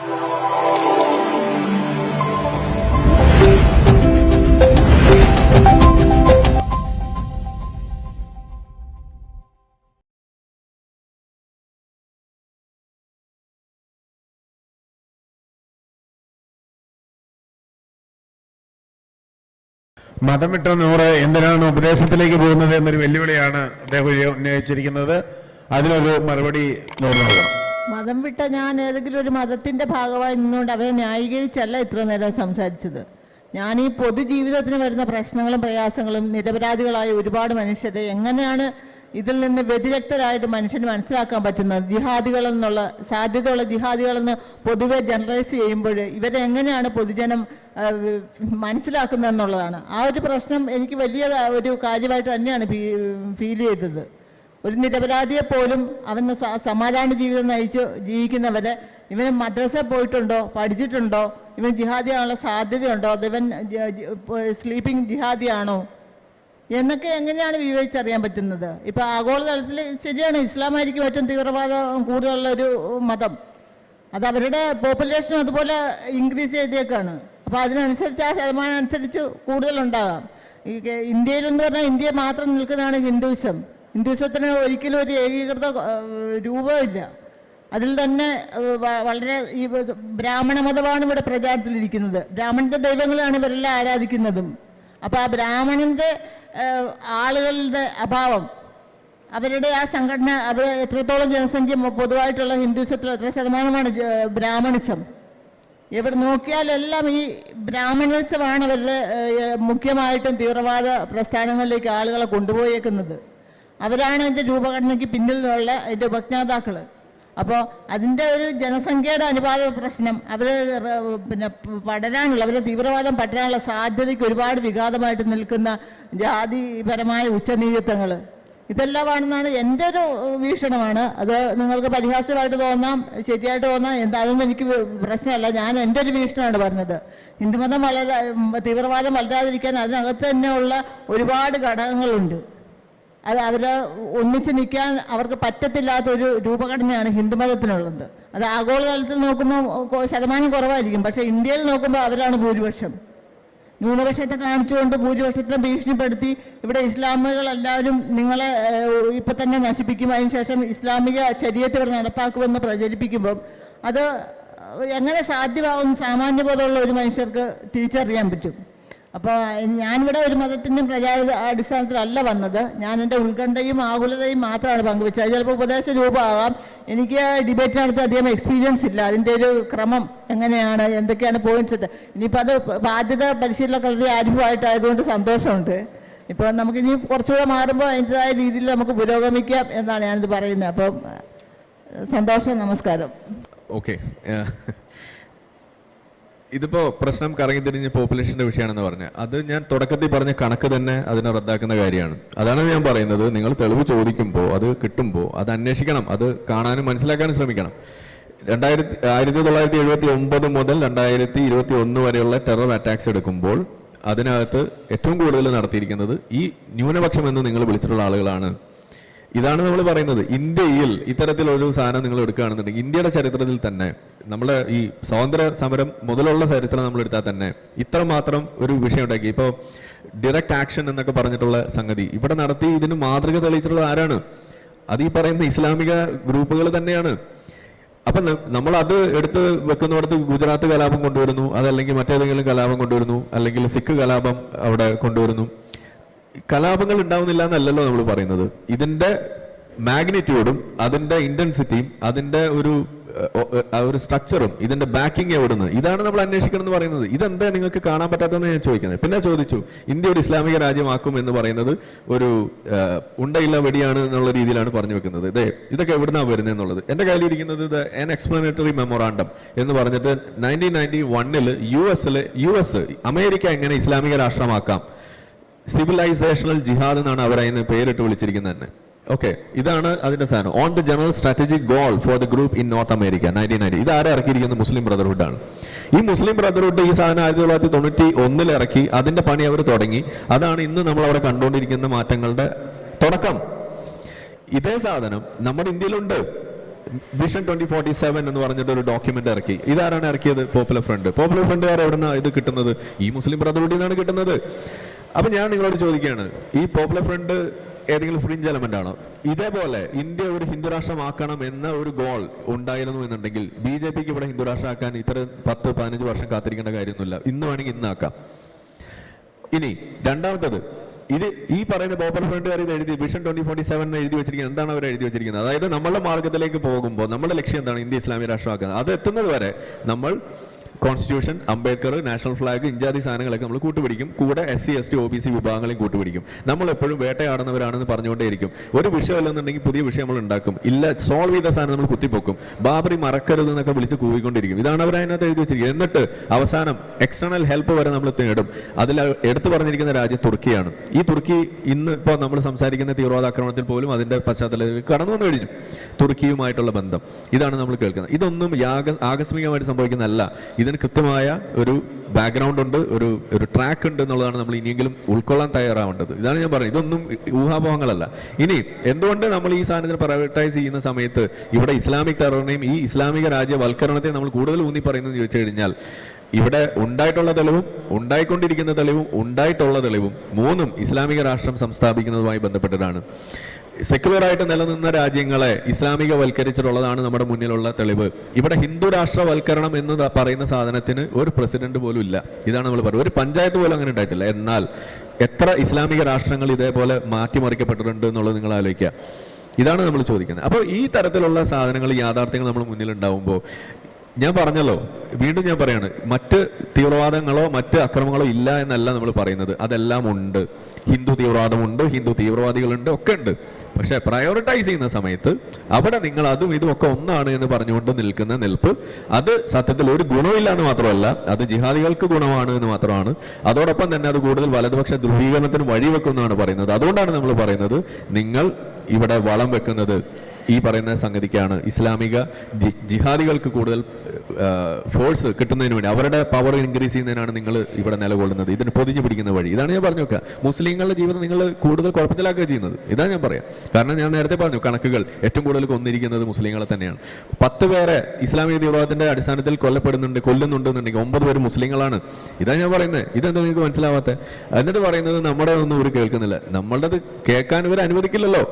മതം വിട്ട നൂറ് എന്തിനാണ് ഉപദേശത്തിലേക്ക് പോകുന്നത് എന്നൊരു വെല്ലുവിളിയാണ് അദ്ദേഹം ഉന്നയിച്ചിരിക്കുന്നത്. അതിനൊരു മറുപടി നൂറ് നൽകണം മതം വിട്ട ഞാൻ ഏതെങ്കിലും ഒരു മതത്തിന്റെ ഭാഗമായി നിന്നുകൊണ്ട് അവരെ ന്യായീകരിച്ചല്ല ഇത്ര നേരം സംസാരിച്ചത്. ഞാൻ ഈ പൊതുജീവിതത്തിന് വരുന്ന പ്രശ്നങ്ങളും പ്രയാസങ്ങളും നിരപരാധികളായ ഒരുപാട് മനുഷ്യരെ എങ്ങനെയാണ് ഇതിൽ നിന്ന് വ്യതിരക്തരായിട്ട് മനുഷ്യന് മനസ്സിലാക്കാൻ പറ്റുന്നത്? ജിഹാദികൾ എന്നുള്ള സാധ്യതയുള്ള ജിഹാദികളെന്ന് പൊതുവെ ജനറലൈസ് ചെയ്യുമ്പോൾ ഇവരെ എങ്ങനെയാണ് പൊതുജനം മനസ്സിലാക്കുന്നത് മനസ്സിലാക്കുന്നതെന്നുള്ളതാണ്. ആ ഒരു പ്രശ്നം എനിക്ക് വലിയ ഒരു കാര്യമായിട്ട് തന്നെയാണ് ഫീൽ ചെയ്തത്. ഒരു നിരപരാധിയെ പോലും അവൻ സമാധാന ജീവിതം നയിച്ച് ജീവിക്കുന്നവരെ ഇവന് മദ്രസ പോയിട്ടുണ്ടോ പഠിച്ചിട്ടുണ്ടോ ഇവൻ ജിഹാദിയാണുള്ള സാധ്യതയുണ്ടോ അത് ഇവൻ സ്ലീപ്പിംഗ് ജിഹാദിയാണോ? എന്നൊക്കെ എങ്ങനെയാണ് വിവേചിച്ചറിയാൻ പറ്റുന്നത്? ഇപ്പം ആഗോളതലത്തിൽ ശരിയാണ് ഇസ്ലാമായിരിക്കും ഏറ്റവും തീവ്രവാദം കൂടുതലുള്ള ഒരു മതം. അത് അവരുടെ പോപ്പുലേഷൻ അതുപോലെ ഇൻക്രീസ് ചെയ്തേക്കാണ്. അപ്പോൾ അതിനനുസരിച്ച് ആ ശതമാനം അനുസരിച്ച് കൂടുതലുണ്ടാകാം. ഈ ഇന്ത്യയിലെന്ന് പറഞ്ഞാൽ ഇന്ത്യ മാത്രം നിൽക്കുന്നതാണ് ഹിന്ദുവിസം ഹിന്ദുവിസത്തിന് ഒരിക്കലും ഒരു ഏകീകൃത രൂപമില്ല. അതിൽ തന്നെ വളരെ ഈ ബ്രാഹ്മണ മതമാണ് ഇവിടെ പ്രചാരത്തിലിരിക്കുന്നത്. ബ്രാഹ്മണന്റെ ദൈവങ്ങളാണ് ഇവരെല്ലാം ആരാധിക്കുന്നതും. അപ്പോൾ ആ ബ്രാഹ്മണന്റെ ആളുകളുടെ അഭാവം അവരുടെ ആ സംഘടന അവർ എത്രത്തോളം ജനസംഖ്യ പൊതുവായിട്ടുള്ള ഹിന്ദുസത്തിൽ എത്ര ശതമാനമാണ് ബ്രാഹ്മണിസം. ഇവിടെ നോക്കിയാലെല്ലാം ഈ ബ്രാഹ്മണിസമാണ് അവരുടെ മുഖ്യമായിട്ടും തീവ്രവാദ പ്രസ്ഥാനങ്ങളിലേക്ക് ആളുകളെ കൊണ്ടുപോയേക്കുന്നത്. അവരാണ് അതിന്റെ രൂപഘടനയ്ക്ക് പിന്നിലുള്ള അതിന്റെ ഉപജ്ഞാതാക്കൾ അപ്പോൾ അതിന്റെ ഒരു ജനസംഖ്യയുടെ അനുപാത പ്രശ്നം അവർ പിന്നെ പടരാനുള്ള അവരെ തീവ്രവാദം പടരാനുള്ള സാധ്യതയ്ക്ക് ഒരുപാട് വിഘാതമായിട്ട് നിൽക്കുന്ന ജാതിപരമായ ഉച്ചനീചത്വങ്ങൾ ഇതെല്ലാമാണെന്നാണ് എന്റെ ഒരു വീക്ഷണമാണ്. അത് നിങ്ങൾക്ക് പരിഹാസ്യമായിട്ട് തോന്നാം ശരിയായിട്ട് തോന്നാം എന്തായാലും എനിക്ക് പ്രശ്നമല്ല. ഞാൻ എന്റെ ഒരു വീക്ഷണമാണ് പറഞ്ഞത്. ഹിന്ദുമതം വളരാ തീവ്രവാദം വളരാതിരിക്കാൻ അതിനകത്ത് തന്നെയുള്ള ഒരുപാട് ഘടകങ്ങളുണ്ട്. അത് അവർ ഒന്നിച്ച് നിൽക്കാൻ അവർക്ക് പറ്റത്തില്ലാത്തൊരു രൂപഘടനയാണ് ഹിന്ദുമതത്തിനുള്ളത് അത് ആഗോളതലത്തിൽ നോക്കുമ്പോൾ ശതമാനം കുറവായിരിക്കും. പക്ഷേ ഇന്ത്യയിൽ നോക്കുമ്പോൾ അവരാണ് ഭൂരിപക്ഷം. ന്യൂനപക്ഷത്തെ കാണിച്ചുകൊണ്ട് ഭൂരിപക്ഷത്തിനെ ഭീഷണിപ്പെടുത്തി ഇവിടെ ഇസ്ലാമികൾ എല്ലാവരും നിങ്ങളെ ഇപ്പം തന്നെ നശിപ്പിക്കും. അതിനുശേഷം ഇസ്ലാമിക ശരീരത്തെ ഇവിടെ നടപ്പാക്കുമെന്ന് പ്രചരിപ്പിക്കുമ്പം അത് എങ്ങനെ സാധ്യമാവും സാമാന്യബോധമുള്ള ഒരു മനുഷ്യർക്ക് തിരിച്ചറിയാൻ പറ്റും. അപ്പോൾ ഞാനിവിടെ ഒരു മതത്തിന്റെ പ്രചാര അടിസ്ഥാനത്തിലല്ല വന്നത്. ഞാൻ എന്റെ ഉത്കണ്ഠയും ആകുലതയും മാത്രമാണ് പങ്കുവച്ചത്. ചിലപ്പോൾ ഉപദേശ രൂപമാകാം എനിക്ക് ഡിബേറ്റ് നടത്തി അധികം എക്സ്പീരിയൻസ് ഇല്ല. അതിന്റെ ഒരു ക്രമം എങ്ങനെയാണ് എന്തൊക്കെയാണ് പോയിന്റ്സ് ഇനിയിപ്പോൾ അത് ബാധ്യത പരിശീലന കളരി ആരംഭമായിട്ടായതുകൊണ്ട് സന്തോഷമുണ്ട്. ഇപ്പോൾ നമുക്കിനി കുറച്ചുകൂടെ മാറുമ്പോൾ അതിന്റെതായ രീതിയിൽ നമുക്ക് പുരോഗമിക്കാം എന്നാണ് ഞാനിത് പറയുന്നത്. അപ്പം സന്തോഷം നമസ്കാരം. ഓക്കെ ഇതിപ്പോ പ്രശ്നം കറങ്ങി തിരിഞ്ഞ് പോപ്പുലേഷന്റെ വിഷയമാണെന്ന് പറഞ്ഞു. അത് ഞാൻ തുടക്കത്തിൽ പറഞ്ഞ കണക്ക് തന്നെ അതിനെ റദ്ദാക്കുന്ന കാര്യമാണ്. അതാണ് ഞാൻ പറയുന്നത്. നിങ്ങൾ തെളിവ് ചോദിക്കുമ്പോൾ അത് കിട്ടുമ്പോൾ അത് അന്വേഷിക്കണം. അത് കാണാനും മനസ്സിലാക്കാനും ശ്രമിക്കണം. രണ്ടായിരത്തി ആയിരത്തി തൊള്ളായിരത്തി എഴുപത്തി ഒമ്പത് മുതൽ രണ്ടായിരത്തി ഇരുപത്തി ഒന്ന് വരെയുള്ള ടെറർ അറ്റാക്സ് എടുക്കുമ്പോൾ അതിനകത്ത് ഏറ്റവും കൂടുതൽ നടത്തിയിരിക്കുന്നത് ഈ ന്യൂനപക്ഷം എന്ന് നിങ്ങൾ വിളിച്ചിട്ടുള്ള ആളുകളാണ്. ഇതാണ് നമ്മൾ പറയുന്നത്. ഇന്ത്യയിൽ ഇത്തരത്തിലൊരു സാധനം നിങ്ങൾ എടുക്കുകയാണെന്നുണ്ടെങ്കിൽ ഇന്ത്യയുടെ ചരിത്രത്തിൽ തന്നെ നമ്മുടെ ഈ സ്വാതന്ത്ര്യ സമരം മുതലുള്ള ചരിത്രം നമ്മൾ എടുത്താൽ തന്നെ ഇത്രമാത്രം ഒരു വിഷയം ഉണ്ടാക്കി. ഇപ്പോൾ ഡിറക്റ്റ് ആക്ഷൻ എന്നൊക്കെ പറഞ്ഞിട്ടുള്ള സംഗതി. ഇവിടെ നടത്തി ഇതിന് മാതൃക തെളിയിച്ചിട്ടുള്ളത് ആരാണ്? അത് ഈ പറയുന്ന ഇസ്ലാമിക ഗ്രൂപ്പുകൾ തന്നെയാണ്. അപ്പൊ നമ്മൾ അത് എടുത്ത് വെക്കുന്നിടത്ത് ഗുജറാത്ത് കലാപം കൊണ്ടുവരുന്നു. അതല്ലെങ്കിൽ മറ്റേതെങ്കിലും കലാപം കൊണ്ടുവരുന്നു. അല്ലെങ്കിൽ സിഖ് കലാപം അവിടെ കൊണ്ടുവരുന്നു. കലാപങ്ങൾ ഉണ്ടാവുന്നില്ല എന്നല്ലല്ലോ നമ്മൾ പറയുന്നത്. ഇതിന്റെ മാഗ്നിറ്റ്യൂഡും അതിന്റെ ഇന്റൻസിറ്റിയും അതിന്റെ ഒരു ഒരു സ്ട്രക്ചറും ഇതിന്റെ ബാക്കിംഗ് എവിടുന്ന്? ഇതാണ് നമ്മൾ അന്വേഷിക്കണം എന്ന് പറയുന്നത്. ഇതെന്താ നിങ്ങൾക്ക് കാണാൻ പറ്റാത്തതെന്ന് ഞാൻ ചോദിക്കുന്നത്. പിന്നെ ചോദിച്ചു ഇന്ത്യ ഒരു ഇസ്ലാമിക രാജ്യമാക്കും എന്ന് പറയുന്നത് ഒരു ഉണ്ടയില്ല വെടിയാണ് എന്നുള്ള രീതിയിലാണ് പറഞ്ഞു വെക്കുന്നത്. ഇതേ ഇതൊക്കെ എവിടുന്നാണ് വരുന്നത് എന്നുള്ളത്. എന്റെ കയ്യിലിരിക്കുന്നത് ഇത് എൻ എക്സ്പ്ലനേറ്ററി മെമ്മോറാണ്ടം എന്ന് പറഞ്ഞിട്ട് നയന്റീൻ നയന്റി വണ്ണിൽ യു എസിൽ യു എസ് അമേരിക്ക എങ്ങനെ ഇസ്ലാമിക രാഷ്ട്രമാക്കാം? സിവിലൈസേഷണൽ ജിഹാദ് എന്നാണ് അവർ അതിന് പേരിട്ട് വിളിച്ചിരിക്കുന്നത് തന്നെ. ഓക്കെ ഇതാണ് അതിന്റെ സാധനം. On the general strategic goal for the group in North America nineteen ninety ഇത് ആരെ ഇറക്കിയിരിക്കുന്നത് മുസ്ലിം ബ്രദർഹുഡ് ആണ്. ഈ മുസ്ലിം ബ്രദർഹുഡ് ഈ സാധനം ആയിരത്തി തൊള്ളായിരത്തി തൊണ്ണൂറ്റി ഒന്നിൽ ഇറക്കി അതിന്റെ പണി അവർ തുടങ്ങി. അതാണ് ഇന്ന് നമ്മൾ അവിടെ കണ്ടുകൊണ്ടിരിക്കുന്ന മാറ്റങ്ങളുടെ തുടക്കം. ഇതേ സാധനം നമ്മുടെ ഇന്ത്യയിലുണ്ട്. വിഷൻ ട്വന്റി ഫോർട്ടി സെവൻ എന്ന് പറഞ്ഞിട്ട് ഒരു ഡോക്യുമെന്റ് ഇറക്കി. ഇതാരാണ് ഇറക്കിയത്? പോപ്പുലർ ഫ്രണ്ട് പോപ്പുലർ ഫ്രണ്ടുകാർ എവിടുന്ന ഇത് കിട്ടുന്നത്? ഈ മുസ്ലിം ബ്രദർഹുഡിൽ നിന്നാണ് കിട്ടുന്നത്. അപ്പൊ ഞാൻ നിങ്ങളോട് ചോദിക്കുകയാണ് ഈ പോപ്പുലർ ഫ്രണ്ട് ഏതെങ്കിലും ഫ്രിഞ്ച് എലമെന്റ് ആണോ? ഇതേപോലെ ഇന്ത്യ ഒരു ഹിന്ദുരാഷ്ട്രമാക്കണം എന്ന ഒരു ഗോൾ ഉണ്ടായിരുന്നു എന്നുണ്ടെങ്കിൽ ബി ജെ പിക്ക് ഇവിടെ ഹിന്ദുരാഷ്ട്രമാക്കാൻ ഇത്ര പത്ത് പതിനഞ്ച് വർഷം കാത്തിരിക്കേണ്ട കാര്യമൊന്നുമില്ല. ഇന്ന് വേണമെങ്കിൽ ഇന്നാക്കാം ഇനി രണ്ടാമത്തത് ഇത് ഈ പറയുന്ന പോപ്പുലർ ഫ്രണ്ടുകാർ ഇത് എഴുതി വിഷൻ ട്വന്റി ഫോർട്ടി സെവൻ എന്ന് എഴുതി വെച്ചിരിക്കുന്നത് എന്താണ് അവർ എഴുതി വെച്ചിരിക്കുന്നത്? അതായത് നമ്മളുടെ മാർഗത്തിലേക്ക് പോകുമ്പോൾ നമ്മുടെ ലക്ഷ്യം എന്താണ് ഇന്ത്യ ഇസ്ലാമിക രാഷ്ട്രമാക്കുന്നത്? അത് എത്തുന്നത് വരെ നമ്മൾ കോൺസ്റ്റിറ്റ്യൂഷൻ അംബേദ്കർ നാഷണൽ ഫ്ലാഗ് ഇഞ്ചാതി സാധനങ്ങളൊക്കെ നമ്മൾ കൂട്ടുപിടിക്കും. കൂടെ S C S T O B C വിഭാഗങ്ങളെയും കൂട്ടുപിടിക്കും. നമ്മൾ എപ്പോഴും വേട്ടയാടുന്നവരാണെന്ന് പറഞ്ഞുകൊണ്ടേയിരിക്കും. ഒരു വിഷയമല്ലെന്നുണ്ടെങ്കിൽ പുതിയ വിഷയം നമ്മൾ ഉണ്ടാക്കും. ഇല്ല സോൾവ് ചെയ്ത സാധനം നമ്മൾ കുത്തിപ്പൊക്കും. ബാബറി മറക്കരുത് എന്നൊക്കെ വിളിച്ച് കൂവിക്കൊണ്ടിരിക്കും. ഇതാണ് അവർ അതിനകത്ത് എഴുതി വെച്ചിരിക്കുന്നത്. എന്നിട്ട് അവസാനം എക്സ്റ്റേണൽ ഹെൽപ്പ് വരെ നമ്മൾ തേടും. അതിൽ എടുത്തു പറഞ്ഞിരിക്കുന്ന രാജ്യം തുർക്കിയാണ്. ഈ തുർക്കി ഇന്ന് ഇപ്പോൾ നമ്മൾ സംസാരിക്കുന്ന തീവ്രവാദ ആക്രമണത്തിൽ പോലും അതിന്റെ പശ്ചാത്തലത്തിൽ കടന്നു വന്നു കഴിഞ്ഞു. തുർക്കിയുമായിട്ടുള്ള ബന്ധം. ഇതാണ് നമ്മൾ കേൾക്കുന്നത്. ഇതൊന്നും ആകസ്മികമായിട്ട് സംഭവിക്കുന്നതല്ല. ഇതിന് കൃത്യമായ ഒരു ബാക്ക്ഗ്രൗണ്ട് ഉണ്ട് ഒരു ഒരു ട്രാക്ക് ഉണ്ട് എന്നുള്ളതാണ് നമ്മൾ ഇനിയെങ്കിലും ഉൾക്കൊള്ളാൻ തയ്യാറാവേണ്ടത്. ഇതാണ് ഞാൻ പറയുന്നത് ഇതൊന്നും ഊഹാപോഹങ്ങളല്ല. ഇനി എന്തുകൊണ്ട് നമ്മൾ ഈ സാധനത്തിന് പ്രൈവറ്റൈസ് ചെയ്യുന്ന സമയത്ത് ഇവിടെ ഇസ്ലാമിക് ടെററിനെയും ഈ ഇസ്ലാമിക രാജ്യവൽക്കരണത്തെ നമ്മൾ കൂടുതൽ ഊന്നി പറയുന്നത് ചോദിച്ചു കഴിഞ്ഞാൽ ഇവിടെ ഉണ്ടായിട്ടുള്ള തെളിവും ഉണ്ടായിക്കൊണ്ടിരിക്കുന്ന തെളിവും ഉണ്ടായിട്ടുള്ള തെളിവും മൂന്നും ഇസ്ലാമിക രാഷ്ട്രം സംസ്ഥാപിക്കുന്നതുമായി ബന്ധപ്പെട്ടിട്ടാണ് സെക്യുലറായിട്ട് നിലനിന്ന രാജ്യങ്ങളെ ഇസ്ലാമികവൽക്കരിച്ചിട്ടുള്ളതാണ് നമ്മുടെ മുന്നിലുള്ള തെളിവ്. ഇവിടെ ഹിന്ദു രാഷ്ട്രവൽക്കരണം എന്ന് പറയുന്ന സാധനത്തിന് ഒരു പ്രസിഡന്റ് പോലും ഇല്ല. ഇതാണ് നമ്മൾ പറയുന്നത് ഒരു പഞ്ചായത്ത് പോലും അങ്ങനെ ഉണ്ടായിട്ടില്ല. എന്നാൽ എത്ര ഇസ്ലാമിക രാഷ്ട്രങ്ങൾ ഇതേപോലെ മാറ്റിമറിക്കപ്പെട്ടിട്ടുണ്ട് എന്നുള്ളത് നിങ്ങൾ ആലോചിക്കുക. ഇതാണ് നമ്മൾ ചോദിക്കുന്നത്. അപ്പോൾ ഈ തരത്തിലുള്ള സാധനങ്ങൾ യാഥാർത്ഥ്യങ്ങൾ നമ്മൾ മുന്നിൽ ഉണ്ടാവുമ്പോൾ ഞാൻ പറഞ്ഞല്ലോ വീണ്ടും ഞാൻ പറയാണ് മറ്റ് തീവ്രവാദങ്ങളോ മറ്റ് അക്രമങ്ങളോ ഇല്ല എന്നല്ല നമ്മൾ പറയുന്നത്. അതെല്ലാം ഉണ്ട്. ഹിന്ദു തീവ്രവാദമുണ്ട് ഹിന്ദു തീവ്രവാദികളുണ്ട് ഒക്കെ ഉണ്ട്. പക്ഷെ പ്രയോറിറ്റൈസ് ചെയ്യുന്ന സമയത്ത് അവിടെ നിങ്ങൾ അതും ഇതും ഒക്കെ ഒന്നാണ് എന്ന് പറഞ്ഞുകൊണ്ട് നിൽക്കുന്ന നിൽപ്പ് അത് സത്യത്തിൽ ഒരു ഗുണമില്ല എന്ന് മാത്രമല്ല അത് ജിഹാദികൾക്ക് ഗുണമാണ് എന്ന് മാത്രമാണ്. അതോടൊപ്പം തന്നെ അത് കൂടുതൽ വലതുപക്ഷ ധ്രുവീകരണത്തിന് വഴിവെക്കുന്നതാണ് പറയുന്നത്. അതുകൊണ്ടാണ് നമ്മൾ പറയുന്നത് നിങ്ങൾ ഇവിടെ വളം വെക്കുന്നത്. ഈ പറയുന്ന സംഗതിക്കാണ് ഇസ്ലാമിക ജിഹാദികൾക്ക് കൂടുതൽ ഫോഴ്സ് കിട്ടുന്നതിന് വേണ്ടി അവരുടെ പവർ ഇൻക്രീസ് ചെയ്യുന്നതിനാണ് നിങ്ങൾ ഇവിടെ നിലകൊള്ളുന്നത്. ഇതിന് പൊതിഞ്ഞു പിടിക്കുന്ന വഴി. ഇതാണ് ഞാൻ പറഞ്ഞു നോക്കുക മുസ്ലിങ്ങളുടെ ജീവിതം നിങ്ങൾ കൂടുതൽ കുഴപ്പത്തിലാക്കുക ചെയ്യുന്നത്. ഇതാണ് ഞാൻ പറയാം. കാരണം ഞാൻ നേരത്തെ പറഞ്ഞു കണക്കുകൾ ഏറ്റവും കൂടുതൽ കൊന്നിരിക്കുന്നത് മുസ്ലിങ്ങളെ തന്നെയാണ്. പത്ത് പേരെ ഇസ്ലാമിക തീവ്രവാദത്തിന്റെ അടിസ്ഥാനത്തിൽ കൊല്ലപ്പെടുന്നുണ്ട് കൊല്ലുന്നുണ്ടെന്നുണ്ടെങ്കിൽ ഒമ്പത് പേര് മുസ്ലിങ്ങളാണ്. ഇതാ ഞാൻ പറയുന്നത് ഇതെന്താ നിങ്ങൾക്ക് മനസ്സിലാവാത്ത? എന്നിട്ട് പറയുന്നത് നമ്മുടെ ഒന്നും ഇവർ കേൾക്കുന്നില്ല. നമ്മളുടെ കേൾക്കാൻ ഇവർ അനുവദിക്കില്ലല്ലോ.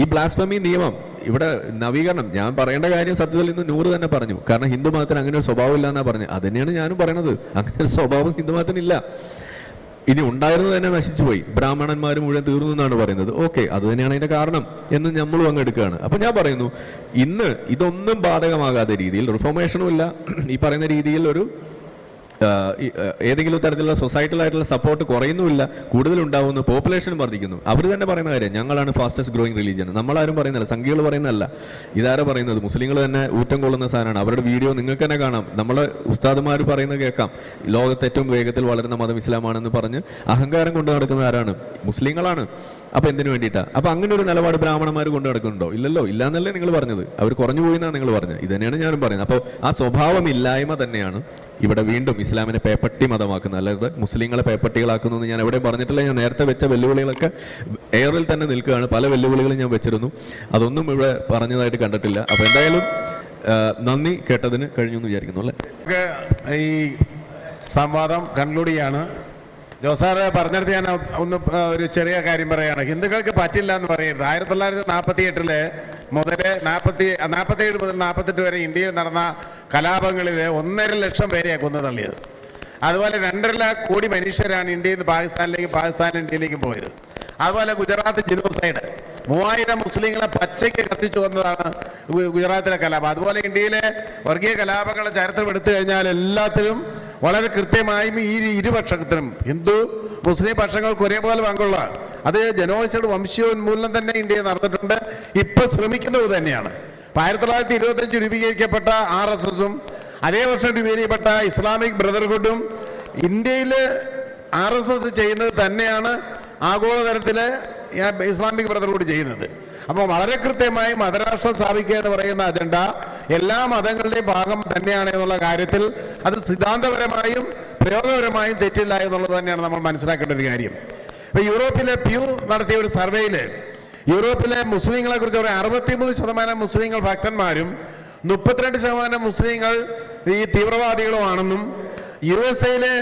ഈ ബ്ലാസ്ഫമി നിയമം ഇവിടെ നവീകരണം ഞാൻ പറയേണ്ട കാര്യം സത്യത്തിൽ ഇന്ന് നൂറ് തന്നെ പറഞ്ഞു. കാരണം ഹിന്ദു മതത്തിന് അങ്ങനെ ഒരു സ്വഭാവം ഇല്ല എന്നാ പറഞ്ഞു അത് തന്നെയാണ് ഞാനും പറയണത്. അങ്ങനെ ഒരു സ്വഭാവം ഹിന്ദു മതത്തിനില്ല ഇനി ഉണ്ടായിരുന്നത് തന്നെ നശിച്ചു പോയി. ബ്രാഹ്മണന്മാർ മുഴുവൻ തീർന്നു എന്നാണ് പറയുന്നത്. ഓക്കെ അത് തന്നെയാണ് അതിന്റെ കാരണം എന്ന് നമ്മളും അങ്ങ് എടുക്കുകയാണ്. അപ്പൊ ഞാൻ പറയുന്നു ഇന്ന് ഇതൊന്നും ബാധകമാകാത്ത രീതിയിൽ റിഫോർമേഷനും ഇല്ല. ഈ പറയുന്ന രീതിയിൽ ഒരു ഏതെങ്കിലും തരത്തിലുള്ള സൊസൈറ്റൽ ആയിട്ടുള്ള സപ്പോർട്ട് കുറയുന്നുമില്ല കൂടുതൽ ഉണ്ടാവുന്നു പോപ്പുലേഷൻ വർദ്ധിക്കുന്നു. അവർ തന്നെ പറയുന്ന കാര്യം ഞങ്ങളാണ് ഫാസ്റ്റസ്റ്റ് ഗ്രോയിങ് റിലീജിയൻ നമ്മളാരും പറയുന്നില്ല സംഖ്യകൾ പറയുന്നതല്ല. ഇതാരും പറയുന്നത്? മുസ്ലിങ്ങൾ തന്നെ ഊറ്റം കൊള്ളുന്ന സാധനമാണ്. അവരുടെ വീഡിയോ നിങ്ങൾക്ക് തന്നെ കാണാം. നമ്മളെ ഉസ്താദുമാർ പറയുന്നത് കേൾക്കാം. ലോകത്ത് ഏറ്റവും വേഗത്തിൽ വളരുന്ന മതം ഇസ്ലാമാണെന്ന് പറഞ്ഞ് അഹങ്കാരം കൊണ്ടു നടക്കുന്ന ആരാണ്? മുസ്ലിങ്ങളാണ്. അപ്പൊ എന്തിനു വേണ്ടിയിട്ടാ? അപ്പൊ അങ്ങനെ ഒരു നിലപാട് ബ്രാഹ്മണന്മാർ കൊണ്ടു നടക്കുന്നുണ്ടോ? ഇല്ലല്ലോ. ഇല്ലാന്നല്ലേ നിങ്ങൾ പറഞ്ഞത്. അവർ കുറഞ്ഞു പോയി എന്നാണ് നിങ്ങൾ പറഞ്ഞത്. ഇത് തന്നെയാണ് ഞാനും പറയുന്നത്. അപ്പോൾ ആ സ്വഭാവം ഇല്ലായ്മ തന്നെയാണ് ഇവിടെ വീണ്ടും ഇസ്ലാമിനെ പേപ്പട്ടി മതമാക്കുന്ന അല്ലാതെ മുസ്ലിങ്ങളെ പേപ്പട്ടികളാക്കുന്നു എന്ന് ഞാൻ എവിടെയും പറഞ്ഞിട്ടില്ല. ഞാൻ നേരത്തെ വെച്ച വെല്ലുവിളികളൊക്കെ എയറിൽ തന്നെ നിൽക്കുകയാണ്. പല വെല്ലുവിളികളും ഞാൻ വെച്ചിരുന്നു. അതൊന്നും ഇവിടെ പറഞ്ഞതായിട്ട് കണ്ടിട്ടില്ല. അപ്പോൾ എന്തായാലും നന്ദി കേട്ടതിന് കഴിഞ്ഞു എന്ന് വിചാരിക്കുന്നു അല്ലേ? ഈ സംവാദം കൺക്ലൂഡ് ചെയ്യാണ്. ജോസാറ് പറഞ്ഞെടുത്ത് ഞാൻ ഒന്ന് ഒരു ചെറിയ കാര്യം പറയുകയാണ്. ഹിന്ദുക്കൾക്ക് പറ്റില്ല എന്ന് പറയരുത്. ആയിരത്തി തൊള്ളായിരത്തി നാൽപ്പത്തി എട്ടിൽ മുതൽ നാൽപ്പത്തി നാൽപ്പത്തി ഏഴ് മുതൽ നാൽപ്പത്തെട്ട് വരെ ഇന്ത്യയിൽ നടന്ന കലാപങ്ങളിൽ ഒന്നര ലക്ഷം പേരെയാണ് കൊന്നു തള്ളിയത്. അതുപോലെ രണ്ടര ലാഖ് കോടി മനുഷ്യരാണ് ഇന്ത്യയിൽ നിന്ന് പാകിസ്ഥാനിലേക്കും പാകിസ്ഥാൻ ഇന്ത്യയിലേക്കും പോയത്. അതുപോലെ ഗുജറാത്ത് ജിനോസൈഡ്. മൂവായിരം മുസ്ലിങ്ങളെ പച്ചയ്ക്ക് കത്തിച്ചു വന്നതാണ് ഗുജറാത്തിലെ കലാപം. അതുപോലെ ഇന്ത്യയിലെ വർഗീയ കലാപങ്ങളെ ചരിത്രം എടുത്തു കഴിഞ്ഞാൽ എല്ലാത്തിലും വളരെ കൃത്യമായും ഈ ഇരുപക്ഷത്തിനും ഹിന്ദു മുസ്ലിം പക്ഷങ്ങൾക്ക് ഒരേപോലെ പങ്കുള്ള അത് ജനോസൈഡ് വംശീയോന്മൂലനം തന്നെ ഇന്ത്യയിൽ നടന്നിട്ടുണ്ട്. ഇപ്പൊ ശ്രമിക്കുന്നത് തന്നെയാണ്. അപ്പൊ ആയിരത്തി തൊള്ളായിരത്തി ഇരുപത്തഞ്ച് രൂപീകരിക്കപ്പെട്ട ആർ എസ് എസും അതേ വർഷം രൂപീകരിക്കപ്പെട്ട ഇസ്ലാമിക് ബ്രദർഹുഡും ഇന്ത്യയിൽ ആർ എസ് എസ് ചെയ്യുന്നത് തന്നെയാണ് ആഗോളതലത്തിൽ ഇസ്ലാമിക് ബ്രദർഹുഡ് ചെയ്യുന്നത്. അപ്പോൾ വളരെ കൃത്യമായി മതരാഷ്ട്രം സ്ഥാപിക്കുക എന്ന് പറയുന്ന അജണ്ട എല്ലാ മതങ്ങളുടെയും ഭാഗം തന്നെയാണ് എന്നുള്ള കാര്യത്തിൽ അത് സിദ്ധാന്തപരമായും പ്രയോഗപരമായും തെറ്റില്ല എന്നുള്ളത് തന്നെയാണ് നമ്മൾ മനസ്സിലാക്കേണ്ട ഒരു കാര്യം. ഇപ്പൊ യൂറോപ്പിലെ പ്യൂ നടത്തിയ ഒരു സർവേയിൽ യൂറോപ്പിലെ മുസ്ലിങ്ങളെ കുറിച്ച് പറയാം അറുപത്തിമൂന്ന് ശതമാനം മുസ്ലിങ്ങൾ ഭക്തന്മാരും മുപ്പത്തിരണ്ട് ശതമാനം മുസ്ലിങ്ങൾ ഈ തീവ്രവാദികളുമാണെന്നും യു എസ് എയിലെ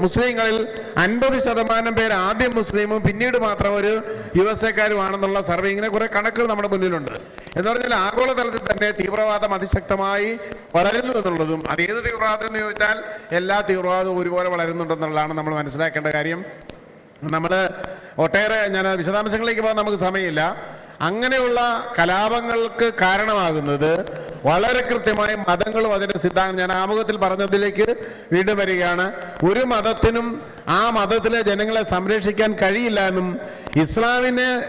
മുസ്ലിങ്ങളിൽ അൻപത് ശതമാനം പേര് ആദ്യം മുസ്ലിമും പിന്നീട് മാത്രം ഒരു യു എസ് എക്കാരുമാണെന്നുള്ള സർവേ. ഇങ്ങനെ കുറെ കണക്കുകൾ നമ്മുടെ മുന്നിലുണ്ട്. എന്ന് പറഞ്ഞാൽ ആഗോളതലത്തിൽ തന്നെ തീവ്രവാദം അതിശക്തമായി വളരുന്നു എന്നുള്ളതും അത് ഏത് തീവ്രവാദം എന്ന് ചോദിച്ചാൽ എല്ലാ തീവ്രവാദവും ഒരുപോലെ വളരുന്നുണ്ടെന്നുള്ളതാണ് നമ്മൾ മനസ്സിലാക്കേണ്ട കാര്യം. നമ്മൾ ഒട്ടേറെ ഞാൻ വിശദാംശങ്ങളിലേക്ക് പോകാൻ നമുക്ക് സമയമില്ല. അങ്ങനെയുള്ള കലാപങ്ങൾക്ക് കാരണമാകുന്നത് വളരെ കൃത്യമായി മതങ്ങളും അതിന്റെ സിദ്ധാന്തം ഞാൻ ആമുഖത്തിൽ പറഞ്ഞതിലേക്ക് വീണ്ടും വരികയാണ്. ഒരു മതത്തിനും ആ മതത്തിലെ ജനങ്ങളെ സംരക്ഷിക്കാൻ കഴിയില്ല എന്നും ഇസ്ലാമിന്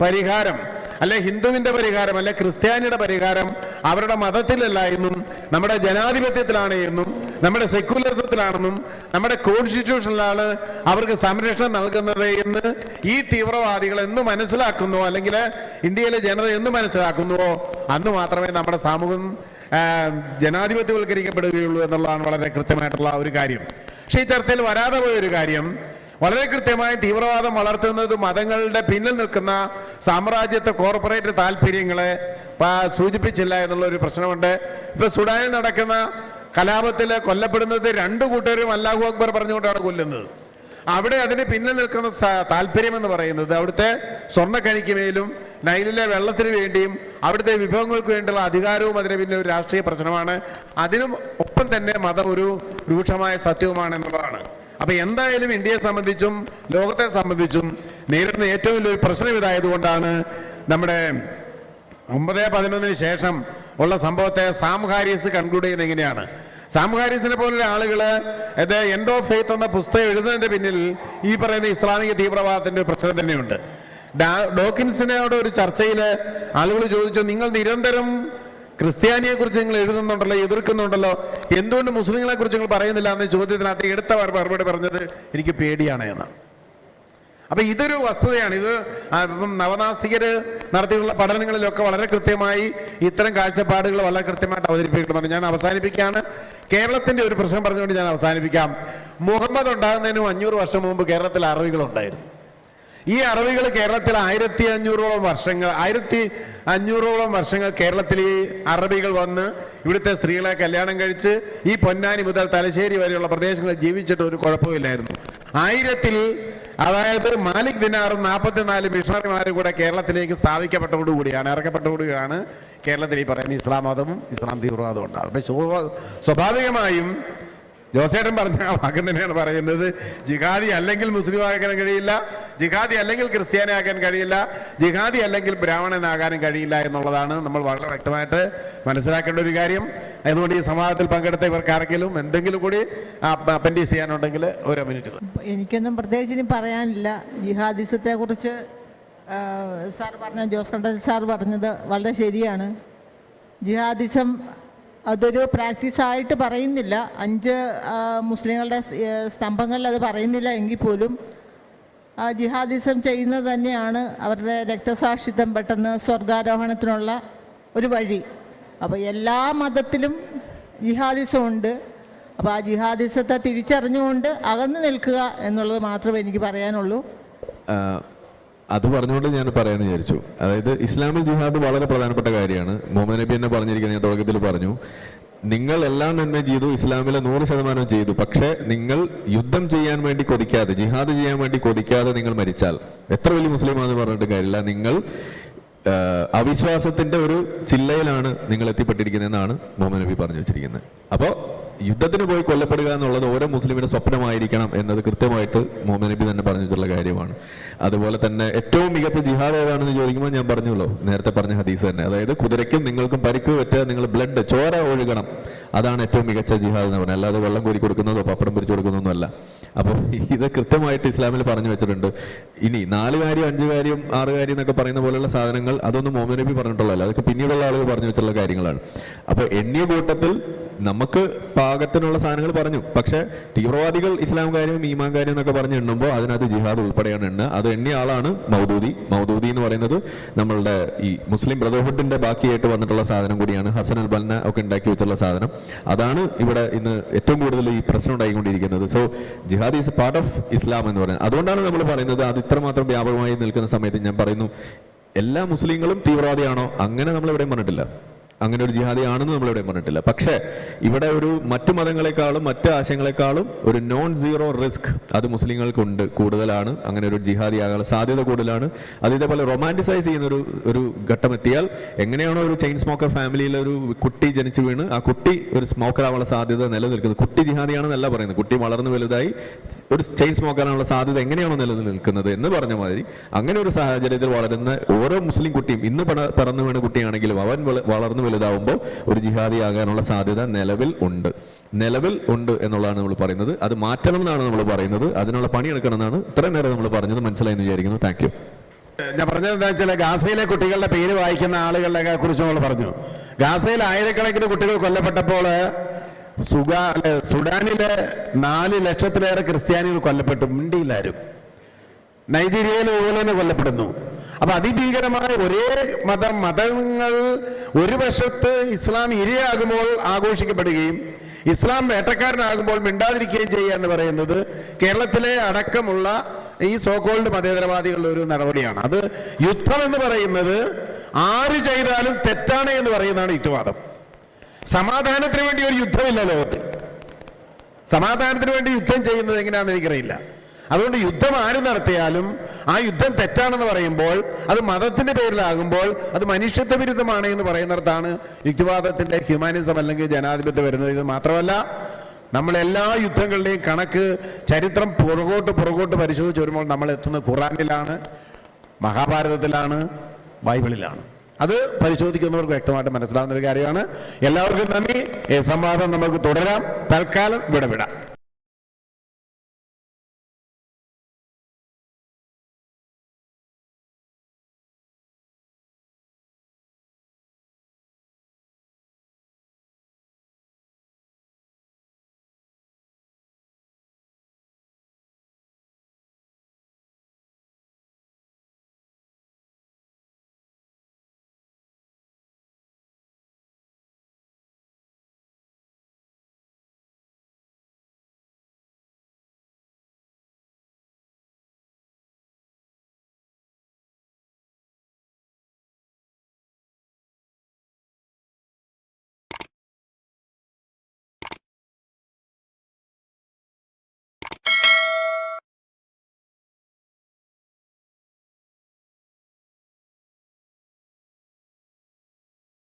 പരിഹാരം അല്ലെ ഹിന്ദുവിന്റെ പരിഹാരം അല്ലെ ക്രിസ്ത്യാനിയുടെ പരിഹാരം അവരുടെ മതത്തിലല്ല എന്നും നമ്മുടെ ജനാധിപത്യത്തിലാണ് എന്നും നമ്മുടെ സെക്യുലറിസത്തിലാണെന്നും നമ്മുടെ കോൺസ്റ്റിറ്റ്യൂഷനിലാണ് അവർക്ക് സംരക്ഷണം നൽകുന്നത് എന്ന് ഈ തീവ്രവാദികൾ എന്ന് മനസ്സിലാക്കുന്നുവോ? അല്ലെങ്കിൽ ഇന്ത്യയിലെ ജനത എന്ന് മനസ്സിലാക്കുന്നുവോ? അന്ന് മാത്രമേ നമ്മുടെ സമൂഹം ജനാധിപത്യവൽക്കരിക്കപ്പെടുകയുള്ളൂ എന്നുള്ളതാണ് വളരെ കൃത്യമായിട്ടുള്ള ഒരു കാര്യം. പക്ഷേ ഈ ചർച്ചയിൽ വരാതെ പോയ ഒരു കാര്യം വളരെ കൃത്യമായി തീവ്രവാദം വളർത്തുന്നത് മതങ്ങളുടെ പിന്നിൽ നിൽക്കുന്ന സാമ്രാജ്യത്തെ കോർപ്പറേറ്റ് താല്പര്യങ്ങളെ സൂചിപ്പിച്ചില്ല എന്നുള്ള ഒരു പ്രശ്നമുണ്ട്. ഇപ്പൊ സുഡാനിൽ നടക്കുന്ന കലാപത്തിൽ കൊല്ലപ്പെടുന്നത് രണ്ടു കൂട്ടരും അല്ലാഹു അക്ബർ പറഞ്ഞുകൊണ്ടാണ് കൊല്ലുന്നത്. അവിടെ അതിന് പിന്നിൽ നിൽക്കുന്ന സ- താല്പര്യം എന്ന് പറയുന്നത് അവിടുത്തെ സ്വർണക്കണിക്ക് മേലും നൈലിലെ വെള്ളത്തിന് വേണ്ടിയും അവിടുത്തെ വിഭവങ്ങൾക്ക് വേണ്ടിയുള്ള അധികാരവും അതിന് പിന്നെ ഒരു രാഷ്ട്രീയ പ്രശ്നമാണ്. അതിനും ഒപ്പം തന്നെ മതം ഒരു രൂക്ഷമായ സത്യവുമാണ് എന്നുള്ളതാണ് അപ്പൊ എന്തായാലും ഇന്ത്യയെ സംബന്ധിച്ചും ലോകത്തെ സംബന്ധിച്ചും നേരിടുന്ന ഏറ്റവും വലിയൊരു പ്രശ്നം ഇതായതുകൊണ്ടാണ് നമ്മുടെ ഒമ്പത് പതിനൊന്നിന് ശേഷം ഉള്ള സംഭവത്തെ സാം ഹാരിസ് കൺക്ലൂഡ് ചെയ്യുന്നത് എങ്ങനെയാണ്? സാം ഹാരിസിനെ പോലുള്ള ആളുകൾ അത് എൻഡ് ഓഫ് ഫെയ്ത്ത് എന്ന പുസ്തകം എഴുതുന്നതിന്റെ പിന്നിൽ ഈ പറയുന്ന ഇസ്ലാമിക തീവ്രവാദത്തിന്റെ ഒരു പ്രശ്നം തന്നെയുണ്ട്. ഡോക്കിൻസിനോട് ഒരു ചർച്ചയിൽ ആളുകൾ ചോദിച്ചു നിങ്ങൾ നിരന്തരം ക്രിസ്ത്യാനിയെ കുറിച്ച് നിങ്ങൾ എഴുതുന്നുണ്ടല്ലോ എതിർക്കുന്നുണ്ടല്ലോ എന്തുകൊണ്ട് മുസ്ലിങ്ങളെ കുറിച്ച് നിങ്ങൾ പറയുന്നില്ല എന്ന ചോദ്യത്തിനകത്ത് എടുത്ത മറുപടി പറഞ്ഞത് എനിക്ക് പേടിയാണ് എന്നാണ്. അപ്പൊ ഇതൊരു വസ്തുതയാണ്. ഇത് ഇപ്പം നവനാസ്തികര് നടത്തിയിട്ടുള്ള പഠനങ്ങളിലൊക്കെ വളരെ കൃത്യമായി ഇത്തരം കാഴ്ചപ്പാടുകൾ വളരെ കൃത്യമായിട്ട് അവതരിപ്പിക്കുന്നുണ്ട്. ഞാൻ അവസാനിപ്പിക്കുകയാണ്. കേരളത്തിന്റെ ഒരു പ്രശ്നം പറഞ്ഞുകൊണ്ട് ഞാൻ അവസാനിപ്പിക്കാം. മുഹമ്മദ് ഉണ്ടാകുന്നതിനും അഞ്ഞൂറ് വർഷം മുമ്പ് കേരളത്തിൽ അറബികളുണ്ടായിരുന്നു. ഈ അറബികൾ കേരളത്തിൽ ആയിരത്തി അഞ്ഞൂറോളം വർഷങ്ങൾ ആയിരത്തി അഞ്ഞൂറോളം വർഷങ്ങൾ കേരളത്തിൽ ഈ അറബികൾ വന്ന് ഇവിടുത്തെ സ്ത്രീകളെ കല്യാണം കഴിച്ച് ഈ പൊന്നാനി മുതൽ തലശ്ശേരി വരെയുള്ള പ്രദേശങ്ങളിൽ ജീവിച്ചിട്ട് ഒരു കുഴപ്പമില്ലായിരുന്നു. ആയിരത്തിൽ അതായത് മാലിക് ദിനാറും നാൽപ്പത്തിനാല് മിഷണറിമാരും കൂടെ കേരളത്തിലേക്ക് സ്ഥാപിക്കപ്പെട്ടതോടുകൂടിയാണ് ഇറക്കപ്പെട്ടതോടുകൂടിയാണ് കേരളത്തിൽ ഈ പറയുന്ന ഇസ്ലാം മതവും ഇസ്ലാം തീവ്രവാദവും ഉണ്ടാകും അപ്പം സ്വാഭാവികമായും ജോസേട്ടൻ പറഞ്ഞ ആ തന്നെയാണ് പറയുന്നത്. ജിഹാദി അല്ലെങ്കിൽ മുസ്ലിം ആക്കാൻ കഴിയില്ല ജിഹാദി അല്ലെങ്കിൽ ക്രിസ്ത്യാനിയാക്കാൻ കഴിയില്ല ജിഹാദി അല്ലെങ്കിൽ ബ്രാഹ്മണനാകാനും കഴിയില്ല എന്നുള്ളതാണ് നമ്മൾ വളരെ വ്യക്തമായിട്ട് മനസ്സിലാക്കേണ്ട ഒരു കാര്യം. അതുകൊണ്ട് ഈ സംവാദത്തിൽ പങ്കെടുത്ത ഇവർക്ക് ആർക്കെങ്കിലും എന്തെങ്കിലും കൂടി അപ്പൻഡീസ് ചെയ്യാനുണ്ടെങ്കിൽ ഒരു മിനിറ്റ്. എനിക്കൊന്നും പ്രത്യേകിച്ച് ഇനി പറയാനില്ല. ജിഹാദിസത്തെ കുറിച്ച് സാർ പറഞ്ഞ ജോസ് കണ്ടൽ സാർ പറഞ്ഞത് വളരെ ശരിയാണ്. ജിഹാദിസം അതൊരു പ്രാക്ടീസായിട്ട് പറയുന്നില്ല. അഞ്ച് മുസ്ലിങ്ങളുടെ സ്തംഭങ്ങളിൽ അത് പറയുന്നില്ല എങ്കിൽ പോലും ജിഹാദിസം ചെയ്യുന്നത് തന്നെയാണ് അവരുടെ രക്തസാക്ഷിത്വം പെട്ടെന്ന് സ്വർഗാരോഹണത്തിനുള്ള ഒരു വഴി. അപ്പോൾ എല്ലാ മതത്തിലും ജിഹാദിസം ഉണ്ട്. അപ്പോൾ ആ ജിഹാദിസത്തെ തിരിച്ചറിഞ്ഞുകൊണ്ട് അകന്നു നിൽക്കുക എന്നുള്ളത് മാത്രമേ എനിക്ക് പറയാനുള്ളൂ. അത് പറഞ്ഞുകൊണ്ട് ഞാൻ പറയാൻ വിചാരിച്ചു. അതായത് ഇസ്ലാമിൽ ജിഹാദ് വളരെ പ്രധാനപ്പെട്ട കാര്യമാണ്. മുഹമ്മദ് നബി എന്നെ പറഞ്ഞിരിക്കുന്നത് ഞാൻ തുടക്കത്തിൽ പറഞ്ഞു. നിങ്ങൾ എല്ലാം നന്മ ചെയ്തു ഇസ്ലാമിലെ നൂറ് ശതമാനം ചെയ്തു. പക്ഷേ നിങ്ങൾ യുദ്ധം ചെയ്യാൻ വേണ്ടി കൊതിക്കാതെ ജിഹാദ് ചെയ്യാൻ വേണ്ടി കൊതിക്കാതെ നിങ്ങൾ മരിച്ചാൽ. എത്ര വലിയ മുസ്ലിം ആണെന്ന് പറഞ്ഞിട്ട് കാര്യമില്ല. നിങ്ങൾ അവിശ്വാസത്തിന്റെ ഒരു ചില്ലയിലാണ് നിങ്ങൾ എത്തിപ്പെട്ടിരിക്കുന്നതെന്നാണ് മുഹമ്മദ് നബി പറഞ്ഞു വെച്ചിരിക്കുന്നത്. അപ്പോൾ യുദ്ധത്തിന് പോയി കൊല്ലപ്പെടുക എന്നുള്ളത് ഓരോ മുസ്ലിമിന്റെ സ്വപ്നമായിരിക്കണം എന്നത് കൃത്യമായിട്ട് മുഹമ്മദ് നബി തന്നെ പറഞ്ഞിട്ടുള്ള കാര്യമാണ്. അതുപോലെ തന്നെ ഏറ്റവും മികച്ച ജിഹാദ് ഏതാണെന്ന് ചോദിക്കുമ്പോൾ ഞാൻ പറഞ്ഞല്ലോ നേരത്തെ പറഞ്ഞ ഹദീസ് തന്നെ. അതായത് കുതിരയ്ക്കും നിങ്ങൾക്കും പരിക്ക് പറ്റുക നിങ്ങൾ ബ്ലഡ് ചോര ഒഴുകണം. അതാണ് ഏറ്റവും മികച്ച ജിഹാദ് എന്ന് പറഞ്ഞാൽ. അല്ലാതെ വെള്ളം കോരി കൊടുക്കുന്നതോ പപ്പടം പിരിച്ചു കൊടുക്കുന്നതോ അല്ല. അപ്പോൾ ഇത് കൃത്യമായിട്ട് ഇസ്ലാമിൽ പറഞ്ഞു വെച്ചിട്ടുണ്ട്. ഇനി നാല് കാര്യം അഞ്ച് കാര്യം ആറ് കാര്യം എന്നൊക്കെ പറയുന്ന പോലെയുള്ള സാധനങ്ങൾ അതൊന്നും മുഹമ്മദ് നബി പറഞ്ഞിട്ടുള്ളതല്ല. അതൊക്കെ പിന്നീടുള്ള ആളുകൾ പറഞ്ഞു വെച്ചിട്ടുള്ള കാര്യങ്ങളാണ്. അപ്പോൾ എണ്ണിയ കൂട്ടത്തിൽ നമുക്ക് പാകത്തിനുള്ള സാധനങ്ങൾ പറഞ്ഞു. പക്ഷെ തീവ്രവാദികൾ ഇസ്ലാം കാര്യം ഈമാൻ കാര്യം എന്നൊക്കെ പറഞ്ഞ് എണ്ണുമ്പോൾ അതിനകത്ത് ജിഹാദ് ഉൾപ്പെടെയാണ് എണ്ണ അത് എണ്ണിയ ആളാണ് മൗദൂദി. മൗദൂദി എന്ന് പറയുന്നത് നമ്മളുടെ ഈ മുസ്ലിം ബ്രദർഹുഡിന്റെ ബാക്കിയായിട്ട് വന്നിട്ടുള്ള സാധനം കൂടിയാണ്. ഹസൻ അൽ ബന്ന ഒക്കെ ഉണ്ടാക്കി വെച്ചുള്ള സാധനം. അതാണ് ഇവിടെ ഇന്ന് ഏറ്റവും കൂടുതൽ ഈ പ്രശ്നം ഉണ്ടായിക്കൊണ്ടിരിക്കുന്നത്. So jihad is part of ഇസ്ലാം എന്ന് പറയുന്നത്. അതുകൊണ്ടാണ് നമ്മൾ പറയുന്നത് അത് ഇത്രമാത്രം വ്യാപകമായി നിൽക്കുന്ന സമയത്ത് ഞാൻ പറയുന്നു എല്ലാ മുസ്ലിങ്ങളും തീവ്രവാദിയാണോ? അങ്ങനെ നമ്മൾ എവിടെയും പറഞ്ഞിട്ടില്ല. അങ്ങനെ ഒരു ജിഹാദി ആണെന്ന് നമ്മൾ ഇവിടെ പറഞ്ഞിട്ടില്ല. പക്ഷേ ഇവിടെ ഒരു മറ്റു മതങ്ങളെക്കാളും മറ്റ് ആശയങ്ങളെക്കാളും ഒരു നോൺ സീറോ റിസ്ക് അത് മുസ്ലിങ്ങൾക്കുണ്ട് കൂടുതലാണ്. അങ്ങനെ ഒരു ജിഹാദി ആകാനുള്ള സാധ്യത കൂടുതലാണ്. അത് ഇതേപോലെ റൊമാന്റിസൈസ് ചെയ്യുന്ന ഒരു ഒരു ഘട്ടം എത്തിയാൽ എങ്ങനെയാണോ ഒരു ചെയിൻ സ്മോക്കർ ഫാമിലിയിൽ ഒരു കുട്ടി ജനിച്ചു വീണ് ആ കുട്ടി ഒരു സ്മോക്കർ ആവാനുള്ള സാധ്യത നിലനിൽക്കുന്നത് കുട്ടി ജിഹാദിയാണെന്നല്ല പറയുന്നത്. കുട്ടി വളർന്നു വലുതായി ഒരു ചെയിൻ സ്മോക്കർ ആവാനുള്ള സാധ്യത എങ്ങനെയാണോ നിലനിൽക്കുന്നത് എന്ന് പറഞ്ഞ മാതിരി അങ്ങനെ ഒരു സാഹചര്യത്തിൽ വളരുന്ന ഓരോ മുസ്ലിം കുട്ടിയും ഇന്ന് പിറന്നു വീണ കുട്ടിയാണെങ്കിലും അവൻ വളർന്നു വലുതാവുമ്പോൾ ഒരു ജിഹാദി ആകാനുള്ള സാധ്യത നിലവിൽ ഉണ്ട്. നിലവിൽ ഉണ്ട് എന്നുള്ളതാണ് നമ്മൾ പറയുന്നത്. അത് മാറ്റണം എന്നാണ് നമ്മൾ പറയുന്നത്. അതിനുള്ള പണിയെടുക്കണം എന്നാണ് ഇത്രയും നേരം നമ്മൾ പറഞ്ഞത്. മനസ്സിലായെന്ന് വിചാരിക്കുന്നു. താങ്ക് യു ഞാൻ പറഞ്ഞത് എന്താ വെച്ചാൽ ഗാസയിലെ കുട്ടികളുടെ പേര് വായിക്കുന്ന ആളുകളെ കുറിച്ച് നമ്മൾ പറഞ്ഞു. ഗാസയിൽ ആയിരക്കണക്കിന് കുട്ടികൾ കൊല്ലപ്പെട്ടപ്പോൾ സുഗ സുഡാനിലെ നാല് ലക്ഷത്തിലേറെ ക്രിസ്ത്യാനികൾ കൊല്ലപ്പെട്ടു. മിണ്ടിയില്ലാരും. നൈജീരിയയിൽ അതുപോലെ കൊല്ലപ്പെടുന്നു. അപ്പൊ അതിഭീകരമായ ഒരേ മതം മതങ്ങൾ ഒരു വശത്ത് ഇസ്ലാം ഇരയാകുമ്പോൾ ആഘോഷിക്കപ്പെടുകയും ഇസ്ലാം വേട്ടക്കാരനാകുമ്പോൾ മിണ്ടാതിരിക്കുകയും ചെയ്യുക എന്ന് പറയുന്നത് കേരളത്തിലെ അടക്കമുള്ള ഈ സോക്കോൾഡ് മതേതരവാദികളുടെ ഒരു നടപടിയാണ്. അത് യുദ്ധം എന്ന് പറയുന്നത് ആര് ചെയ്താലും തെറ്റാണ് എന്ന് പറയുന്നതാണ് ഇറ്റുവാദം സമാധാനത്തിന് വേണ്ടി ഒരു യുദ്ധമില്ല ലോകത്തിൽ സമാധാനത്തിന് വേണ്ടി യുദ്ധം ചെയ്യുന്നത് എങ്ങനെയാണെന്ന് എനിക്കറിയില്ല. അതുകൊണ്ട് യുദ്ധം ആര് നടത്തിയാലും ആ യുദ്ധം തെറ്റാണെന്ന് പറയുമ്പോൾ അത് മതത്തിന്റെ പേരിലാകുമ്പോൾ അത് മനുഷ്യത്വ വിരുദ്ധമാണ് എന്ന് പറയുന്നിടത്താണ് യുക്തിവാദത്തിന്റെ ഹ്യൂമാനിസം അല്ലെങ്കിൽ ജനാധിപത്യം വരുന്നത്. ഇത് മാത്രമല്ല നമ്മൾ എല്ലാ യുദ്ധങ്ങളുടെയും കണക്ക് ചരിത്രം പുറകോട്ട് പുറകോട്ട് പരിശോധിച്ച് വരുമ്പോൾ നമ്മൾ എത്തുന്നത് ഖുറാനിലാണ് മഹാഭാരതത്തിലാണ് ബൈബിളിലാണ്. അത് പരിശോധിക്കുന്നവർക്ക് വ്യക്തമായിട്ട് മനസ്സിലാവുന്ന ഒരു കാര്യമാണ്. എല്ലാവർക്കും നന്ദി. ഈ സംവാദം നമുക്ക് തുടരാം. തൽക്കാലം ഇവിടെ വിടാം.